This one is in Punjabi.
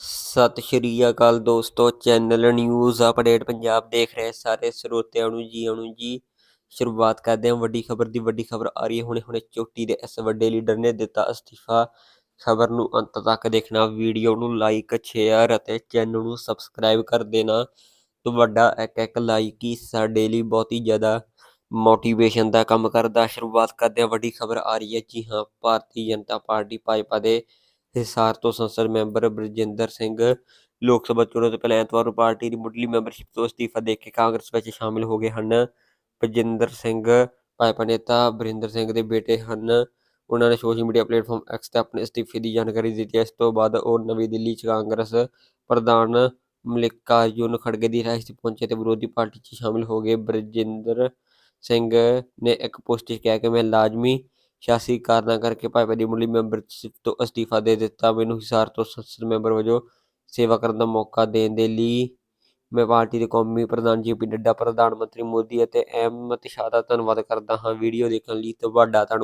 ਸਤਿ ਸ਼੍ਰੀ ਅਕਾਲ ਦੋਸਤੋ, ਚੈਨਲ ਨਿਊਜ਼ ਅਪਡੇਟ ਪੰਜਾਬ ਦੇਖ ਰਹੇ ਸਾਰੇ ਸਰੋਤਿਆਂ ਨੂੰ ਜੀ, ਆਉਣ ਜੀ। ਸ਼ੁਰੂਆਤ ਕਰਦੇ ਹਾਂ ਵੱਡੀ ਖਬਰ ਦੀ, ਵੱਡੀ ਖਬਰ ਆ ਰਹੀ ਹੈ ਹੁਣੇ ਹੁਣੇ ਚੋਟੀ ਦੇ ਇਸ ਵੱਡੇ ਲੀਡਰ ਨੇ ਦਿੱਤਾ ਅਸਤੀਫਾ। ਖਬਰ ਨੂੰ ਅੰਤ ਤੱਕ ਦੇਖਣਾ, ਵੀਡੀਓ ਨੂੰ ਲਾਈਕ ਸ਼ੇਅਰ ਅਤੇ ਚੈਨਲ ਨੂੰ ਸਬਸਕ੍ਰਾਈਬ ਕਰ ਦੇਣਾ। ਤੁਹਾਡਾ ਇੱਕ ਇੱਕ ਲਾਈਕ ਹੀ ਸਾਡੇ ਲਈ ਬਹੁਤ ਹੀ ਜ਼ਿਆਦਾ ਮੋਟੀਵੇਸ਼ਨ ਦਾ ਕੰਮ ਕਰਦਾ। ਸ਼ੁਰੂਆਤ ਕਰਦੇ ਹਾਂ ਵੱਡੀ ਖਬਰ ਆ ਰਹੀ ਹੈ ਜੀ ਹਾਂ, ਭਾਰਤੀ ਜਨਤਾ ਪਾਰਟੀ ਭਾਜਪਾ ਦੇ ਹਿਸਾਰ ਤੋਂ ਸੰਸਦ ਮੈਂਬਰ ਬਰਜਿੰਦਰ ਸਿੰਘ, ਲੋਕ ਸਭਾ ਚੋਣਾਂ ਤੋਂ ਪਹਿਲਾਂ ਐਤਵਾਰ ਨੂੰ ਪਾਰਟੀ ਦੀ ਮੁੱਢਲੀ ਮੈਂਬਰਸ਼ਿਪ ਤੋਂ ਅਸਤੀਫਾ ਦੇ ਕੇ ਕਾਂਗਰਸ ਵਿੱਚ ਸ਼ਾਮਿਲ ਹੋ ਗਏ ਹਨ। ਬਰਜਿੰਦਰ ਸਿੰਘ, ਭਾਜਪਾ ਨੇਤਾ ਬਰਿੰਦਰ ਸਿੰਘ ਦੇ ਬੇਟੇ ਹਨ। ਉਹਨਾਂ ਨੇ ਸੋਸ਼ਲ ਮੀਡੀਆ ਪਲੇਟਫਾਰਮ ਐਕਸ ਤੇ ਆਪਣੇ ਅਸਤੀਫੇ ਦੀ ਜਾਣਕਾਰੀ ਦਿੱਤੀ। ਇਸ ਤੋਂ ਬਾਅਦ ਉਹ ਨਵੀਂ ਦਿੱਲੀ 'ਚ ਕਾਂਗਰਸ ਪ੍ਰਧਾਨ ਮਲਿਕਾਰਜੁਨ ਖੜਗੇ ਦੀ ਰਿਹਾਇਸ਼ 'ਤੇ ਪਹੁੰਚੇ ਤੇ ਵਿਰੋਧੀ ਪਾਰਟੀ 'ਚ ਸ਼ਾਮਿਲ ਹੋ ਗਏ। ਬਰਜਿੰਦਰ ਸਿੰਘ ਨੇ ਇੱਕ ਪੋਸਟ 'ਚ ਕਿਹਾ ਕਿ ਮੈਂ ਲਾਜ਼ਮੀ ਸਿਆਸੀ ਕਾਰਨਾਂ ਕਰਕੇ ਭਾਜਪਾ ਦੀ ਮੁੱਢਲੀ ਮੈਂਬਰਸ਼ਿਪ ਤੋਂ ਅਸਤੀਫਾ ਦੇ ਦਿੱਤਾ। ਮੈਨੂੰ ਹਿਸਾਰ ਤੋਂ ਸੰਸਦ ਮੈਂਬਰ ਵਜੋਂ ਸੇਵਾ ਕਰਨ ਦਾ ਮੌਕਾ ਦੇਣ ਦੇ ਲਈ ਮੈਂ ਪਾਰਟੀ ਦੇ ਕੌਮੀ ਪ੍ਰਧਾਨ ਜੀ, ਪੀ ਨੱਡਾ ਪ੍ਰਧਾਨ ਮੰਤਰੀ ਮੋਦੀ ਅਤੇ ਅਹਿਮਦ ਸ਼ਾਹ ਦਾ ਧੰਨਵਾਦ ਕਰਦਾ ਹਾਂ। ਵੀਡੀਓ ਦੇਖਣ ਲਈ ਤੁਹਾਡਾ ਧੰਨਵਾਦ।